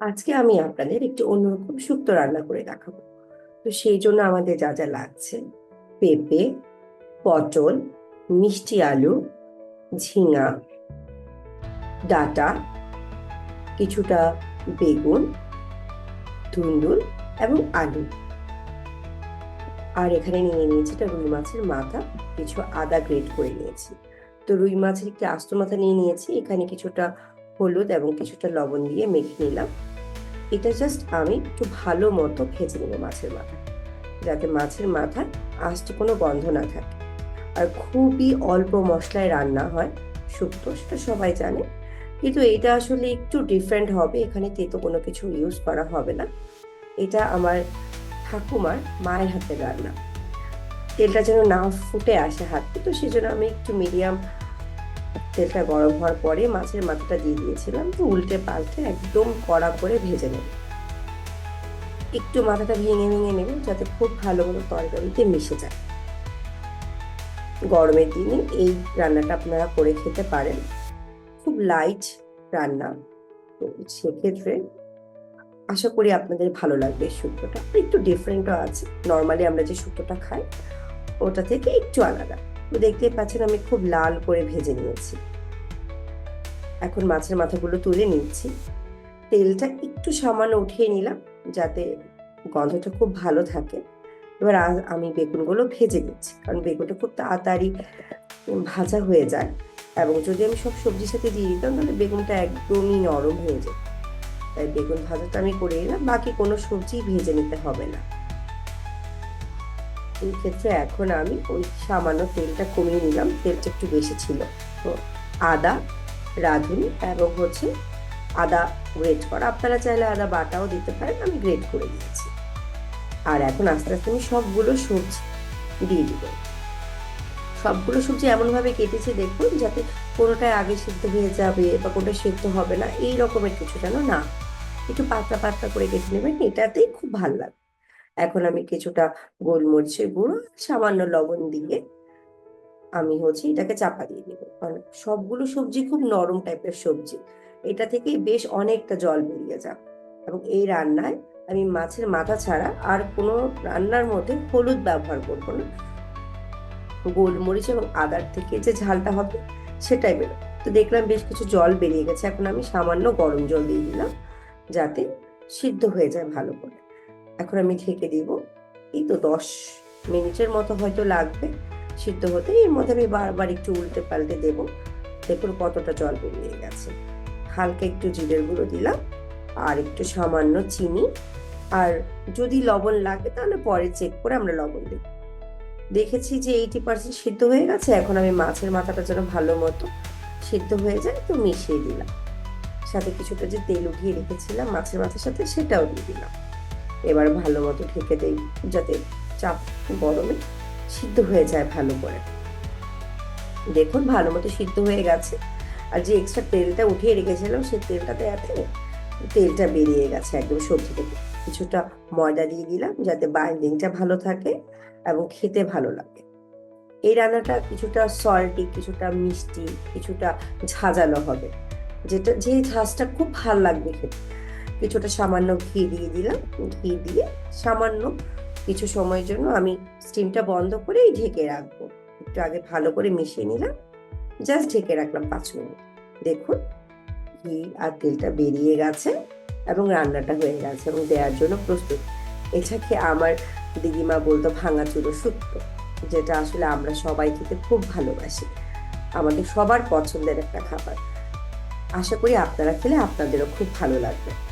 আজকে আমি আপনাদের একটু অন্যরকম শুক্তো রান্না করে দেখাবো। তো সেই জন্য আমাদের যা যা লাগছে, পেঁপে, পটল, মিষ্টি আলু, ঝিঙা, ডাটা, কিছুটা বেগুন, ধুন্দুল এবং আলু। আর এখানে নিয়ে নিয়েছি এটা রুই মাছের মাথা, কিছু আদা গ্রেট করে নিয়েছি। তো রুই মাছের একটি আস্ত মাথা নিয়ে নিয়েছি, এখানে কিছুটা হলুদ এবং কিছুটা লবণ দিয়ে মেখে নিলাম। এটা জাস্ট আমি একটু ভালো মতো ভেজে নেব মাছের মাথা, যাতে মাছের মাথায় আস্ত কোনো গন্ধ না থাকে। আর খুবই অল্প মশলায় রান্না হয়, শুক্তো, সেটা সবাই জানে। কিন্তু এটা আসলে একটু ডিফারেন্ট হবে, এখানে তেতো কোনো কিছু ইউজ করা হবে না। এটা আমার ঠাকুমার মায়ের হাতে রান্না। তেলটা যেন না ফুটে আসে হাতে তো সেজন্য আমি একটু মিডিয়াম তেলটা গরম হওয়ার পরে মাছের মাথাটা দিয়ে দিয়েছিলাম, তো উল্টে পাল্টে একদম কড়া করে ভেজে নেব। একটু মাথাটা ভেঙে ভেঙে নেব যাতে খুব ভালো মতো তরকারিতে মিশে যায়। গরমের দিনে এই রান্নাটা আপনারা করে খেতে পারেন। খুব লাইট রান্না। তো সেক্ষেত্রে আশা করি আপনাদের ভালো লাগবে শুক্তোটা। একটু ডিফারেন্টও আছে। নর্মালি আমরা যে শুক্তোটা খাই, ওটা থেকে একটু আলাদা। তো দেখতেই পাচ্ছেন আমি খুব লাল করে ভেজে নিয়েছি। এখন মাছের মাথাগুলো তুলে নিচ্ছি। তেলটা একটু সামান্য উঠিয়ে নিলাম যাতে গন্ধটা খুব ভালো থাকে। এবার আমি বেগুনগুলো ভেজে নিচ্ছি কারণ বেগুনটা খুব তাড়াতাড়ি ভাজা হয়ে যায় এবং যদি আমি সব সবজির সাথে দিয়ে দিতাম তাহলে বেগুনটা একদমই নরম হয়ে যেত। তাই বেগুন ভাজাটা আমি করে নিলাম, বাকি কোনো সবজি ভেজে নিতে হবে না। এই ক্ষেত্রে এখন আমি ওই সামান্য তেলটা কমিয়ে নিলাম, তেলটা একটু বেশি ছিল। তো আদা, রাঁধুনি এবং হচ্ছে আদা গ্রেট করা। আপনারা চাইলে আদা বাটাও দিতে পারেন, আমি গ্রেট করে দিয়েছি। আর এখন আস্তে আস্তে আমি সবগুলো সবজি দিয়ে দিব। সবগুলো সবজি এমনভাবে কেটেছি, দেখুন, যাতে কোনোটায় আগে সিদ্ধ হয়ে যাবে বা কোনোটা সিদ্ধ হবে না এই রকমের কিছু যেন না। একটু পাতলা পাতলা করে কেটে নেবেন, এটাতেই খুব ভালো লাগবে। এখন আমি কিছুটা গোলমরিচের গুঁড়ো সামান্য লবণ দিয়ে আমি হচ্ছে এটাকে চাপা দিয়ে দেবো কারণ সবগুলো সবজি খুব নরম টাইপের সবজি। এটা থেকে বেশ অনেকটা জল বেরিয়ে যাবে এবং এই রান্নায় আমি মাছের মাথা ছাড়া আর কোনো রান্নার মধ্যে হলুদ ব্যবহার করব না। গোলমরিচ এবং আদার থেকে যে ঝালটা হবে সেটাই বেরো তো দেখলাম বেশ কিছু জল বেরিয়ে গেছে। এখন আমি সামান্য গরম জল দিয়ে দিলাম যাতে সিদ্ধ হয়ে যায় ভালো করে। এখন আমি ঢেকে দিব। এই তো দশ মিনিটের মতো হয়তো লাগবে সিদ্ধ হতে। এর মধ্যে আমি বারবার একটু উল্টে পাল্টে দেবো। দেখুন কতটা জল বেরিয়ে গেছে। হালকা একটু জিরের গুঁড়ো দিলাম আর একটু সামান্য চিনি। আর যদি লবণ লাগে তাহলে পরে চেক করে আমরা লবণ দেব। দেখেছি যে এইটি পার্সেন্ট সিদ্ধ হয়ে গেছে। এখন আমি মাছের মাথাটা যেন ভালো মতো সিদ্ধ হয়ে যায় তো মিশিয়ে দিলাম। সাথে কিছুটা যে তেল উঠিয়ে রেখেছিলাম মাছের মাথার সাথে সেটাও দিয়ে দিলাম। এবার ভালো মতো ঢেকে দেই, যাতে চাপ গরমে সিদ্ধ হয়ে যায় ভালো করে। দেখুন ভালো মতো সিদ্ধ হয়ে গেছে। আর যে এক্সট্রা তেলটা উঠিয়ে রেখেছিলাম, সেই তেলটাতে আছে তেলটা বেরিয়ে গেছে একদম সবজি থেকে। কিছুটা ময়দা দিয়ে দিলাম, যাতে বাইন্ডিংটা ভালো থাকে এবং খেতে ভালো লাগে। এই রান্নাটা কিছুটা সল্টি কিছুটা মিষ্টি, কিছুটা ঝাঁঝালো হবে। যেটা, যে ঝাঁজটা খুব ভালো লাগবে খেতে। কিছুটা সামান্য ঘি দিয়ে দিলাম। ঘি দিয়ে সামান্য কিছু সময়ের জন্য আমি স্টিমটা বন্ধ করেই ঢেকে রাখব। একটু আগে ভালো করে মিশিয়ে নিলাম। জাস্ট ঢেকে রাখলাম পাঁচ মিনিট। দেখুন, ঘি আর তেলটা বেরিয়ে গেছে এবং রান্নাটা হয়ে গেছে এবং দেওয়ার জন্য প্রস্তুত। এটাকে আমার দিদিমা বলতো, ভাঙা চুরো শুক্তো যেটা আসলে আমরা সবাই খেতে খুব ভালোবাসি। আমাদের সবার পছন্দের একটা খাবার। আশা করি আপনারা খেলে আপনাদেরও খুব ভালো লাগবে।